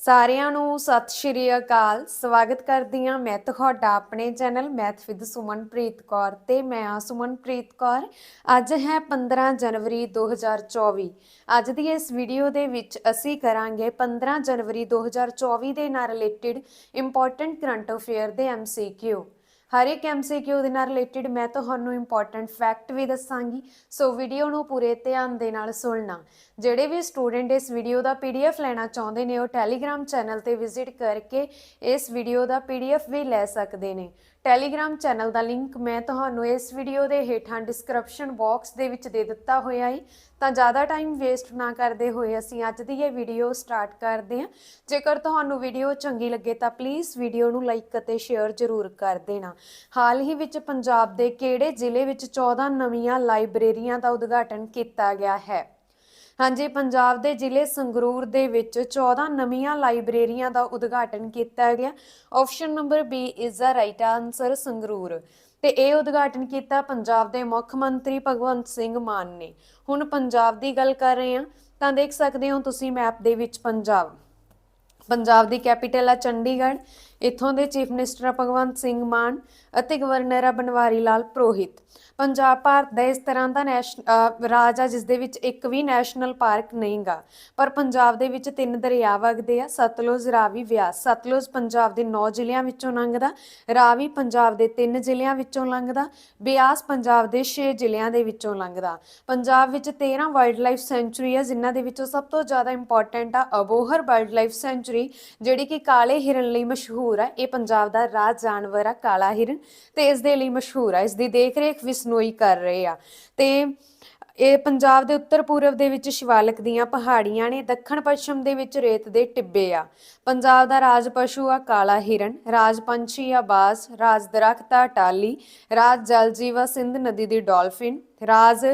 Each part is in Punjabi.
ਸਾਰਿਆਂ ਨੂੰ ਸਤਿ ਸ਼੍ਰੀ ਅਕਾਲ। ਸਵਾਗਤ ਕਰਦੀ ਹਾਂ ਮੈਂ ਤੁਹਾਡਾ ਆਪਣੇ channel math with Sumanpreet Kaur ਤੇ ਮੈਂ ਆ ਸੁਮਨਪ੍ਰੀਤ ਕੌਰ। ਅੱਜ ਹੈ 15 ਜਨਵਰੀ 2024 ਅੱਜ ਦੀ ਇਸ ਵੀਡੀਓ ਦੇ ਵਿੱਚ ਅਸੀਂ ਕਰਾਂਗੇ 15 ਜਨਵਰੀ 2024 ਦੇ ਨਾਲ ਰਿਲੇਟਡ ਇੰਪੋਰਟੈਂਟ ਕਰੰਟ ਅਫੇਅਰ ਦੇ ਐਮਸੀਕਿਊ ਹਰ ਇੱਕ ਐਮਸੀਕਿਊ ਦੇ ਨਾਲ ਰਿਲੇਟਡ ਮੈਂ ਤੁਹਾਨੂੰ ਇੰਪੋਰਟੈਂਟ ਫੈਕਟ ਵੀ ਦੱਸਾਂਗੀ। ਸੋ ਵੀਡੀਓ ਨੂੰ ਪੂਰੇ ਧਿਆਨ ਦੇ ਨਾਲ ਸੁਣਨਾ। ਜਿਹੜੇ ਵੀ ਸਟੂਡੈਂਟ ਇਸ ਵੀਡੀਓ ਦਾ ਪੀਡੀਐਫ ਲੈਣਾ ਚਾਹੁੰਦੇ ਨੇ, ਉਹ ਟੈਲੀਗ੍ਰam ਚੈਨਲ ਤੇ ਵਿਜ਼ਿਟ ਕਰਕੇ ਇਸ ਵੀਡੀਓ ਦਾ ਪੀਡੀਐਫ ਵੀ ਲੈ ਸਕਦੇ ਨੇ। ਟੈਲੀਗ੍ਰam ਚੈਨਲ ਦਾ ਲਿੰਕ ਮੈਂ ਤੁਹਾਨੂੰ ਇਸ ਵੀਡੀਓ ਦੇ ਹੇਠਾਂ ਡਿਸਕ੍ਰਿਪਸ਼ਨ ਬਾਕਸ ਦੇ ਵਿੱਚ ਦੇ ਦਿੱਤਾ ਹੋਇਆ ਹੈ ਤਾਂ ਜ਼ਿਆਦਾ ਟਾਈਮ ਵੇਸਟ ਨਾ ਕਰਦੇ ਹੋਏ ਅਸੀਂ ਅੱਜ ਦੀ ਇਹ ਵੀਡੀਓ ਸਟਾਰਟ ਕਰਦੇ ਹਾਂ। ਜੇਕਰ ਤੁਹਾਨੂੰ ਵੀਡੀਓ ਚੰਗੀ ਲੱਗੇ ਤਾਂ ਪਲੀਜ਼ ਵੀਡੀਓ ਨੂੰ ਲਾਈਕ ਅਤੇ ਸ਼ੇਅਰ ਜ਼ਰੂਰ ਕਰ ਦੇਣਾ। ਹਾਲ ਹੀ ਵਿੱਚ ਪੰਜਾਬ ਦੇ ਕਿਹੜੇ ਜ਼ਿਲ੍ਹੇ ਵਿੱਚ 14 ਨਵੀਆਂ ਲਾਇਬ੍ਰੇਰੀਆਂ ਦਾ ਉਦਘਾਟਨ ਕੀਤਾ ਗਿਆ ਹੈ? ਹਾਂਜੀ, ਪੰਜਾਬ ਦੇ ਜ਼ਿਲ੍ਹੇ ਸੰਗਰੂਰ ਦੇ ਵਿੱਚ 14 ਨਵੀਆਂ ਲਾਇਬ੍ਰੇਰੀਆਂ ਦਾ ਉਦਘਾਟਨ ਕੀਤਾ ਗਿਆ। Option number B is the right answer Sangrur. ਤੇ ਇਹ ਉਦਘਾਟਨ ਕੀਤਾ ਪੰਜਾਬ ਦੇ ਮੁੱਖ ਮੰਤਰੀ ਭਗਵੰਤ ਸਿੰਘ ਮਾਨ ਨੇ। ਹੁਣ ਪੰਜਾਬ ਦੀ ਗੱਲ ਕਰ ਰਹੇ ਹਾਂ। ਤਾਂ ਦੇਖ ਸਕਦੇ ਹੋ ਤੁਸੀਂ ਮੈਪ ਦੇ ਵਿੱਚ ਪੰਜਾਬ। ਪੰਜਾਬ ਦੀ ਕੈਪੀਟਲ ਆ ਚੰਡੀਗੜ੍ਹ। ਇੱਥੋਂ ਦੇ ਚੀਫ ਮਿਨਿਸਟਰ ਆ ਭਗਵੰਤ ਸਿੰਘ ਮਾਨ ਅਤੇ ਗਵਰਨਰ ਆ ਬਨਵਾਰੀ ਲਾਲ ਪ੍ਰੋਹਿਤ। ਪੰਜਾਬ, ਭਾਰਤ ਦਾ ਇਸ ਤਰ੍ਹਾਂ ਦਾ ਨੈਸ਼- ਰਾਜ ਆ ਜਿਸ ਦੇ ਵਿੱਚ ਇੱਕ ਵੀ ਨੈਸ਼ਨਲ ਪਾਰਕ ਨਹੀਂਗਾ। ਪਰ ਪੰਜਾਬ ਦੇ ਵਿੱਚ ਤਿੰਨ ਦਰਿਆ ਵਗਦੇ ਆ, ਸਤਲੁਜ, ਰਾਵੀ ਬਿਆਸ। ਸਤਲੁਜ ਪੰਜਾਬ ਦੇ 9 ਜ਼ਿਲ੍ਹਿਆਂ ਵਿੱਚੋਂ ਲੰਘਦਾ, ਰਾਵੀ ਪੰਜਾਬ ਦੇ 3 ਜ਼ਿਲ੍ਹਿਆਂ ਵਿੱਚੋਂ ਲੰਘਦਾ, ਬਿਆਸ ਪੰਜਾਬ ਦੇ 6 ਜ਼ਿਲ੍ਹਿਆਂ ਦੇ ਵਿੱਚੋਂ ਲੰਘਦਾ। ਪੰਜਾਬ ਵਿੱਚ 13 ਵਾਈਲਡ ਲਾਈਫ ਸੈਂਚੁਰੀ ਆ, ਜਿਨ੍ਹਾਂ ਦੇ ਵਿੱਚੋਂ ਸਭ ਤੋਂ ਜ਼ਿਆਦਾ ਇੰਪੋਰਟੈਂਟ ਆ ਅਬੋਹਰ ਵਾਈਲਡ ਲਾਈਫ ਸੈਂਚੁਰੀ ਜਿਹੜੀ ਕਿ ਕਾਲੇ ਹਿਰਨ ਲਈ ਮਸ਼ਹੂਰ ਆ, ਇਹ ਪੰਜਾਬ ਦਾ ਰਾਜ ਜਾਨਵਰ ਆ, ਕਾਲਾ ਹਿਰਨ, ਤੇ ਇਸ ਦੇ ਲਈ ਮਸ਼ਹੂਰ ਆ, ਇਸ ਦੀ ਦੇਖਰੇਖ ਵਿਸਨੋਈ ਕਰ ਰਹੇ ਆ। ਤੇ ਇਹ ਪੰਜਾਬ ਦੇ ਉੱਤਰ ਪੂਰਬ ਦੇ ਵਿੱਚ ਸ਼ਿਵਾਲਿਕ ਦੀਆਂ ਪਹਾੜੀਆਂ ਨੇ, ਦੱਖਣ ਪੱਛਮ ਦੇ ਵਿੱਚ ਰੇਤ ਦੇ ਟਿੱਬੇ ਆ। ਪੰਜਾਬ ਦਾ ਰਾਜ ਪਸ਼ੂ ਆ, ਕਾਲਾ ਹਿਰਨ, ਰਾਜ ਪੰਛੀ ਆ ਬਾਸ ਰਾਜ ਦਰਖਤ ਆ, ਟਾਲੀ, ਰਾਜ ਜਲ ਜੀਵਾ, ਸਿੰਧ ਨਦੀ ਦੀ ਡਾਲਫਿਨ, ਰਾਜ